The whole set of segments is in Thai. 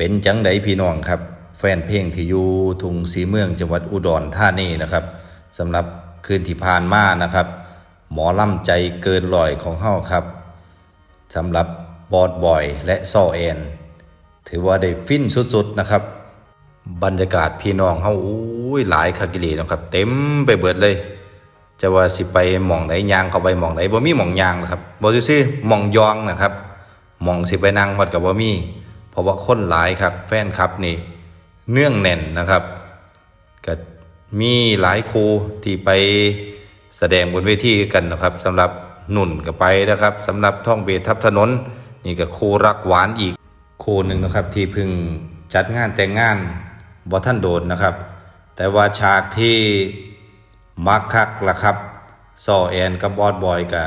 เป็นจังไดพี่น้องครับ แฟนเพลงที่อยู่ทุงสีเมืองจังหวัดอุดรธานีนะครับสำหรับคืนที่ผ่านมานะครับ หมอล่ำใจเกินลอยของเฮาครับสำหรับบอดบอยและซอแอนถือว่าได้ฟินสุดๆนะครับ บรรยากาศพี่น้องเฮาอุ้ยหลายคากิลีนะครับ เต็มไปเบิดเลย จะว่าสิไปหม่องไหนยางเข้าไปหม่องไหนบ่มีหม่องยางนะครับบ่ซื่อหม่องยองนะครับหม่องสิไปนั่งวัดกับบ่มี ราะว่าคนหลายครับ แฟนคลับนี่เนื่องแน่นนะครับก็มีหลายครูที่ไปแสดงบนเวทีกันนะครับสำหรับหนุ่นก็ไปนะครับสำหรับท่องเบทับถนน นี่ก็ครูรักหวานอีกครูหนึ่งนะครับ ที่เพึ่งจัดงานแต่งงานบ่ท่านโดนนะครับ แต่ว่าฉากที่มักคักละครับซอแอนกับบอดบอยก็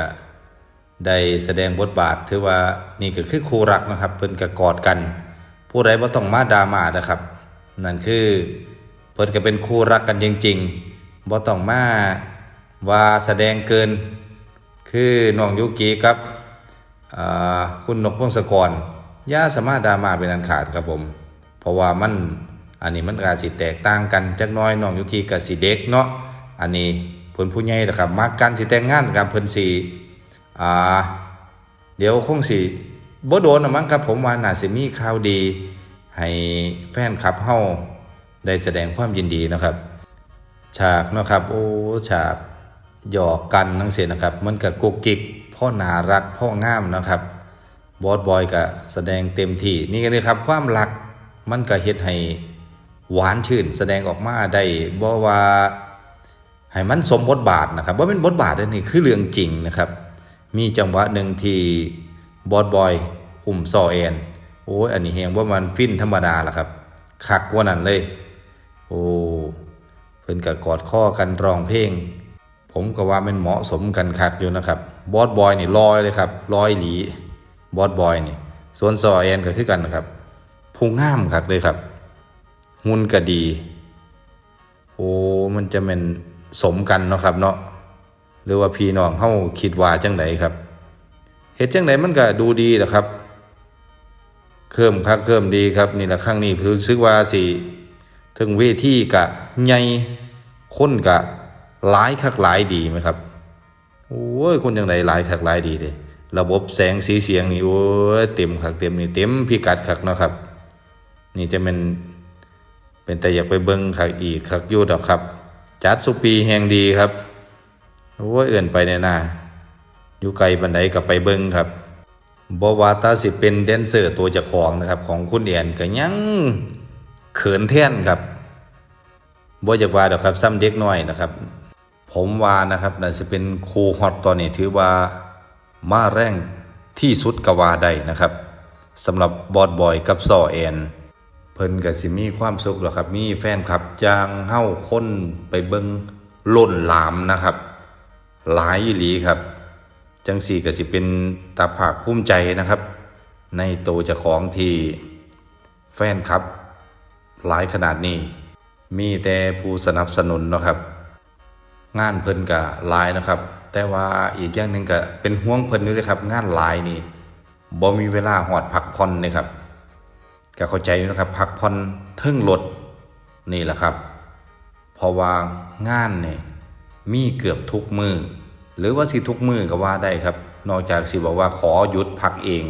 ได้แสดงบทบาท ถือว่านี่ก็คือครูรักนะครับเพิ่นก็กอดกัน ผู้ใดบ่ต้องมาดราม่านะครับ นั่นคือเพิ่นก็เป็นคู่รักกันจริงๆบ่ต้องมาว่าแสดงเกิน คือน้องยุกิกับคุณนกพงศกรย่าสามารถดราม่าเป็นอันขาดครับผม เพราะว่ามันอันนี้มันอาจสิแตกต่างกันจักน้อยน้องยุกิกับสิเด็กเนาะอันนี้เพิ่นผู้ใหญ่นะครับมักกันสิแต่งงานกับเพิ่นสิอ่าเดี๋ยวคงสิ บ่โดนหรอมั้งครับผมว่าน่าสิมีข่าวดี ให้แฟนคลับเฮาได้แสดงความยินดีนะครับ ฉากนะครับ โอ้ฉากหยอกกันทั้งเสียนะครับ มันกับกุกกิกพ่อนารักพ่องามนะครับบอสบอยก็แสดงเต็มที่นี่ก็เลยครับ ความรักมันก็เฮ็ดให้หวานชื่น แสดงออกมาได้บ่ว่าให้มันสมบทบาทนะครับว่าเป็นบทบาทนนี้คือเรื่องจริงนะครับ มีจังหวะหนึ่งที่ บอสบอยอุ่มซอแอนโอ้ยอันนี้เฮงว่ามันฟินธรรมดาละครับคักกว่านั้นเลย โอ้เพิ่นก็กอดข้อกันร้องเพลง ผมก็ว่ามันเหมาะสมกันคักอยู่นะครับบอสบอยนี่ลอยเลยครับลอยหลีบอสบอยนี่ส่วนซอแอนก็คือกันนะครับผู้งามคักเลยครับหุ่นก็ดี โอ้มันจะเป็นสมกันเนาะครับเนาะหรือว่าพี่น้องเฮาคิดว่าจังไดครับ เฮ็ดจังไดมันก็ดูดีแหละครับเคิ่มคักเคิ่มดีครับนี่แหละครั้งนี้รู้สึกว่าสิถึงเวทีกะใหญ่คนกะหลายคักหลายดีไหมครับโอ้ยคนจังไดหลายคักหลายดีเลยระบบแสงสีเสียงนี่โอ้ยเต็มคักเต็มนี่เต็มพิกัดคักเนาะครับ นี่จะเป็นเป็นแต่อยากไปเบิ้งคักอีกคักยู่ดอกครับ จัดสุปีแห่งดีครับโอ้ยเอื่นไปแน่นา อยู่ไกลบันไดกับไปเบิ้งครับบว่าตาสิเป็นแดนเซอร์ตัวจ้าของนะครับ ของคุณเอียนก็ยังเขินแท่นครับบ่อยากว่าดอกครับซ้ำเด็กน้อยนะครับ ผมว่านะครับน่าจะเป็นครูฮอตตอนนี้ถือว่ามาแรงที่สุดกว่าไดนะครับสำหรับบอดบอยกับซอแอนเพิ่นก็สิมีความสุขหรอกครับ มีแฟนคลับจางเฮ้าคนไปเบิงล้นหลามนะครับ หลายหลีครับ จังสี่ก็สิเป็นตาภาคภูมิใจนะครับ ในโตจ้าของที่แฟนคลับ หลายขนาดนี้ มีแต่ผู้สนับสนุนนะครับ งานเพิ่นก็หลายนะครับ แต่ว่าอีกอย่างหนึ่งก็เป็นห่วงเพิ่นอยู่เลยครับ งานหลายนี่บ่มีเวลาหอดพักผ่อนเลยครับก็เข้าใจนะครับพักผ่อนเทิงรถนี่แหละครับเพราะว่างานเนี่ยมีเกือบทุกมือ หรือว่าสิทุกมือก็ว่าได้ครับ นอกจากสิบอกว่าขอหยุดพักเอง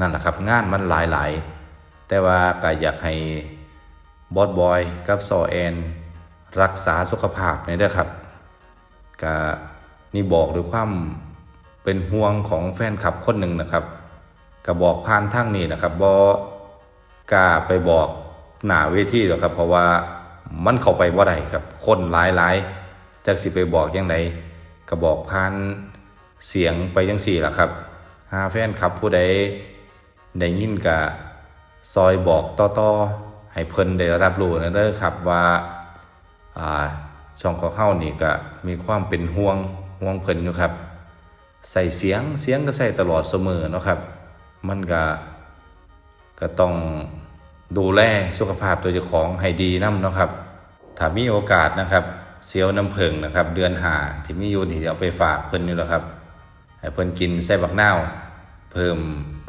นั่นแหละครับ งานมันหลายๆ แต่ว่าก็อยากให้บอสบอยกับซอแอนรักษาสุขภาพนี่ด้วยครับก็นี่บอกด้วยความเป็นห่วงของแฟนคลับคนหนึ่งนะครับก็บอกผ่านทางนี้นะครับบอกล้าไปบอกหน้าเวทีหรอกครับ เพราะว่ามันเข้าไปบ่ได้ครับ คนหลายหลายๆจักสิไปบอกยังไง ก็บอกผ่านเสียงไปยังสี่ล่ะครับหาแฟนคลับผู้ใดได้ยินกะซอยบอกต่อๆ ให้เพิ่นได้รับรู้นะเด้อครับว่าอ่าช่องของเข้านี่ก็มีความเป็นห่วงห่วงเพิ่นอยู่ครับ ใส่เสียงเสียงก็ใส่ตลอดเสมอเนาะครับ มันก็ก็ต้องดูแลสุขภาพตัวเจ้าของให้ดีน้ำเนาะครับ ถ้ามีโอกาสนะครับ เสียวน้ำผึ้งนะครับ เดือนหาที่มีอยู่นี่เอาไปฝากเพิ่นอยู่แล้วครับให้เพิ่นกินไส้บักนาวเพิ่ม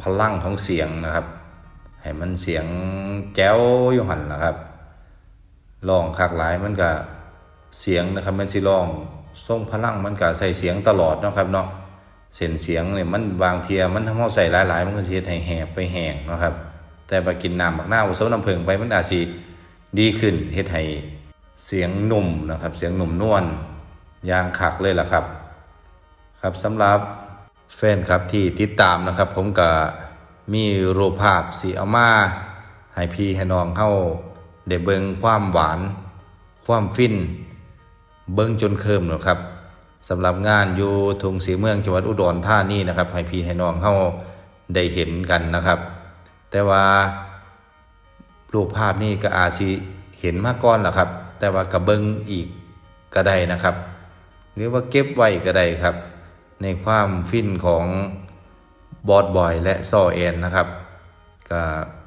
พลังของเสียงนะครับให้มันเสียงแจ้วอยู่หันนะครับร้องคักหลายมันก็เสียงนะครับมันสิร้องทรงพลังมันก็ใส่เสียงตลอดนะครับเนาะเส้นเสียงเนี่ยมันบางเทียมันทำให้ใส่หลายๆ มันก็สิเฮ็ดให้แหบไปแห้งนะครับ แต่ไปกินน้ำบักหน้าผสมน้ำผึ้งไปมันอาจสิดีขึ้นเฮ็ดให้ เสียงหนุ่มนะครับ เสียงหนุ่มนวลยางคักเลยล่ะครับ ครับสำหรับแฟนครับที่ติดตามนะครับ ผมก็มีรูปภาพสีเอามาให้พี่ให้น้องเข้าได้เบิงความหวาน ความฟิน เบิงจนเคิมนะครับสำหรับงานอยู่ทุงสีเมืองจังหวัดอุดรธานีนะครับ ให้พี่ให้น้องเข้าได้เห็นกันนะครับ แต่ว่ารูปภาพนี้ก็อาจสิเห็นมาก่อนล่ะครับ แต่ว่ากระเบิงอีกก็ได้นะครับ หรือว่าเก็บไว้ก็ได้ครับ ในความฟินของบอดบอยและซอแอนนะครับก็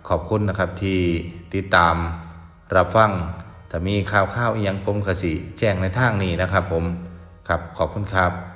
ขอบคุณนะครับที่ติดตามรับฟังถ้ามีข่าวข้าวอียังผมกสิแจ้งในทางนี้นะครับผมครับขอบคุณครับ